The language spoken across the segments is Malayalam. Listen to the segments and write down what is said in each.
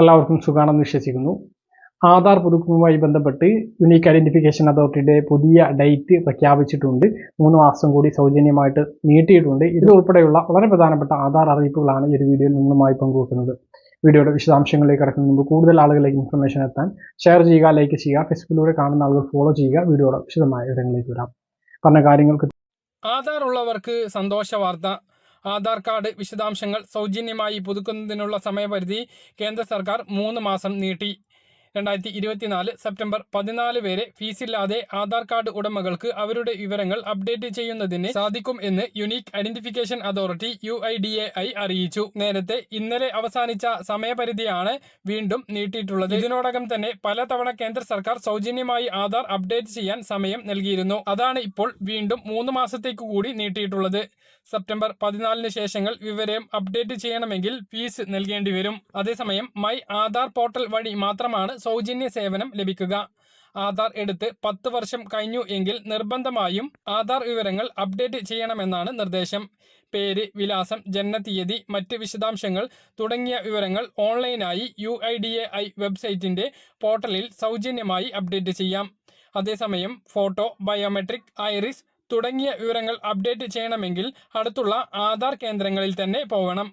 എല്ലാവർക്കും സുഖാണെന്ന് വിശ്വസിക്കുന്നു. ആധാർ പുതുക്കുന്നതുമായി ബന്ധപ്പെട്ട് യുണീക്ക് ഐഡന്റിഫിക്കേഷൻ അതോറിറ്റിയുടെ പുതിയ ഡേറ്റ് പ്രഖ്യാപിച്ചിട്ടുണ്ട്. മൂന്ന് മാസം കൂടി സൗജന്യമായിട്ട് നീട്ടിയിട്ടുണ്ട്. ഇത് ഉൾപ്പെടെയുള്ള വളരെ പ്രധാനപ്പെട്ട ആധാർ അറിയിപ്പുകളാണ് ഈ ഒരു വീഡിയോയിൽ നിന്നുമായി പങ്കുവെക്കുന്നത്. വീഡിയോയുടെ വിശദാംശങ്ങളിലേക്ക് കടക്കുന്നതിന് മുമ്പ് കൂടുതൽ ആളുകളിലേക്ക് ഇൻഫർമേഷൻ എത്താൻ ഷെയർ ചെയ്യുക ലൈക്ക് ചെയ്യുക ഫേസ്ബുക്കിലൂടെ കാണുന്ന ആളുകൾ ഫോളോ ചെയ്യുക. വീഡിയോയുടെ വിശദമായ വിവരങ്ങളിലേക്ക് വരാം. പറഞ്ഞ കാര്യങ്ങൾക്ക് ആധാർ ഉള്ളവർക്ക് സന്തോഷ വാർത്ത ആധാർ കാർഡ് വിശദാംശങ്ങൾ സൗജന്യമായി പുതുക്കുന്നതിനുള്ള സമയപരിധി കേന്ദ്ര സർക്കാർ മൂന്ന് മാസം നീട്ടി. രണ്ടായിരത്തി ഇരുപത്തിനാല് സെപ്റ്റംബർ പതിനാല് വരെ ഫീസില്ലാതെ ആധാർ കാർഡ് ഉടമകൾക്ക് അവരുടെ വിവരങ്ങൾ അപ്ഡേറ്റ് ചെയ്യുന്നതിന് സാധിക്കും എന്ന് യുണീക്ക് ഐഡന്റിഫിക്കേഷൻ അതോറിറ്റി യു അറിയിച്ചു. നേരത്തെ ഇന്നലെ അവസാനിച്ച സമയപരിധിയാണ് വീണ്ടും നീട്ടിയിട്ടുള്ളത്. ഇതിനോടകം തന്നെ പലതവണ കേന്ദ്ര സർക്കാർ സൗജന്യമായി ആധാർ അപ്ഡേറ്റ് ചെയ്യാൻ സമയം നൽകിയിരുന്നു. അതാണ് ഇപ്പോൾ വീണ്ടും മൂന്ന് മാസത്തേക്ക് കൂടി നീട്ടിയിട്ടുള്ളത്. സെപ്റ്റംബർ പതിനാലിന് ശേഷങ്ങൾ വിവരം അപ്ഡേറ്റ് ചെയ്യണമെങ്കിൽ ഫീസ് നൽകേണ്ടി വരും. അതേസമയം മൈ ആധാർ പോർട്ടൽ വഴി മാത്രമാണ് സൗജന്യ സേവനം ലഭിക്കുക. ആധാർ എടുത്ത് പത്ത് വർഷം കഴിഞ്ഞു എങ്കിൽ നിർബന്ധമായും ആധാർ വിവരങ്ങൾ അപ്ഡേറ്റ് ചെയ്യണമെന്നാണ് നിർദ്ദേശം. പേര് വിലാസം ജനനത്തീയതി മറ്റ് വിശദാംശങ്ങൾ തുടങ്ങിയ വിവരങ്ങൾ ഓൺലൈനായി U I D A I വെബ്സൈറ്റിന്റെ പോർട്ടലിൽ സൗജന്യമായി അപ്ഡേറ്റ് ചെയ്യാം. അതേസമയം ഫോട്ടോ ബയോമെട്രിക് ഐറിസ് തുടങ്ങിയ വിവരങ്ങൾ അപ്ഡേറ്റ് ചെയ്യണമെങ്കിൽ അടുത്തുള്ള ആധാർ കേന്ദ്രങ്ങളിൽ തന്നെ പോകണം.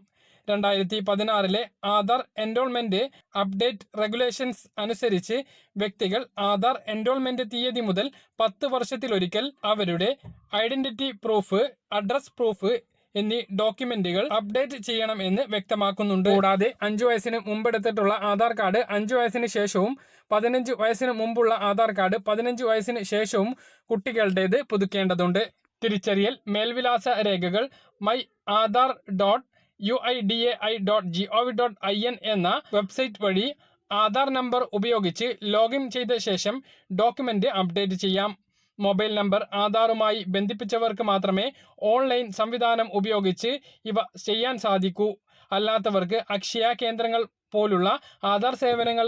രണ്ടായിരത്തി പതിനാറിലെ ആധാർ എൻറോൾമെന്റ് അപ്ഡേറ്റ് റെഗുലേഷൻസ് അനുസരിച്ച് വ്യക്തികൾ ആധാർ എൻറോൾമെന്റ് തീയതി മുതൽ പത്ത് വർഷത്തിലൊരിക്കൽ അവരുടെ ഐഡന്റിറ്റി പ്രൂഫ് അഡ്രസ് പ്രൂഫ് എന്നീ ഡോക്യുമെന്റുകൾ അപ്ഡേറ്റ് ചെയ്യണം എന്ന് വ്യക്തമാക്കുന്നുണ്ട്. കൂടാതെ അഞ്ചു വയസ്സിന് മുമ്പെടുത്തിട്ടുള്ള ആധാർ കാർഡ് അഞ്ചു വയസ്സിന് ശേഷവും പതിനഞ്ച് വയസ്സിന് മുമ്പുള്ള ആധാർ കാർഡ് പതിനഞ്ച് വയസ്സിന് ശേഷവും കുട്ടികളുടേത് പുതുക്കേണ്ടതുണ്ട്. തിരിച്ചറിയൽ മേൽവിലാസ രേഖകൾ my Aadhaar dot U I D A I dot G O V dot I N എന്ന വെബ്സൈറ്റ് വഴി ആധാർ നമ്പർ ഉപയോഗിച്ച് ലോഗിൻ ചെയ്ത ശേഷം ഡോക്യുമെന്റ് അപ്ഡേറ്റ് ചെയ്യാം. മൊബൈൽ നമ്പർ ആധാറുമായി ബന്ധിപ്പിച്ചവർക്ക് മാത്രമേ ഓൺലൈൻ സംവിധാനം ഉപയോഗിച്ച് ഇവ ചെയ്യാൻ സാധിക്കൂ. അല്ലാത്തവർക്ക് അക്ഷയ കേന്ദ്രങ്ങൾ പോലുള്ള ആധാർ സേവനങ്ങൾ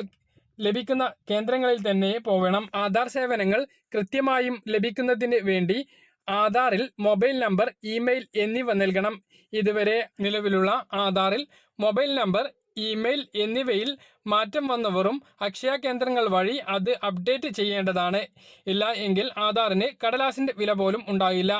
ലഭിക്കുന്ന കേന്ദ്രങ്ങളിൽ തന്നെ പോകണം ആധാർ സേവനങ്ങൾ കൃത്യമായും ലഭിക്കുന്നതിന് വേണ്ടി ആധാറിൽ മൊബൈൽ നമ്പർ ഇമെയിൽ എന്നിവ നൽകണം. ഇതുവരെ നിലവിലുള്ള ആധാറിൽ മൊബൈൽ നമ്പർ ഇമെയിൽ എന്നിവയിൽ മാറ്റം വന്നവരും അക്ഷയ കേന്ദ്രങ്ങൾ വഴി അത് അപ്ഡേറ്റ് ചെയ്യേണ്ടതാണ്. ഇല്ല എങ്കിൽ ആധാറിന് കടലാസിന്റെ വില പോലും ഉണ്ടാകില്ല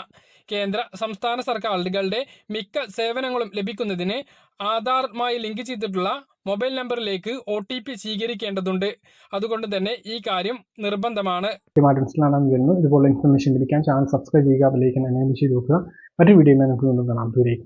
കേന്ദ്ര സംസ്ഥാന സർക്കാരുകളുടെ മിക്ക സേവനങ്ങളും ലഭിക്കുന്നതിന് ആധാറുമായി ലിങ്ക് ചെയ്തിട്ടുള്ള മൊബൈൽ നമ്പറിലേക്ക് ഒ ടി പി സ്വീകരിക്കേണ്ടതുണ്ട്. അതുകൊണ്ട് തന്നെ ഈ കാര്യം നിർബന്ധമാണ്. ഇതുപോലെ ഇൻഫർമേഷൻ ലഭിക്കാൻ ചാനൽ സബ്സ്ക്രൈബ് ചെയ്യുക മറ്റൊരു വീഡിയോ കാണാം. ദൂരേക്ക്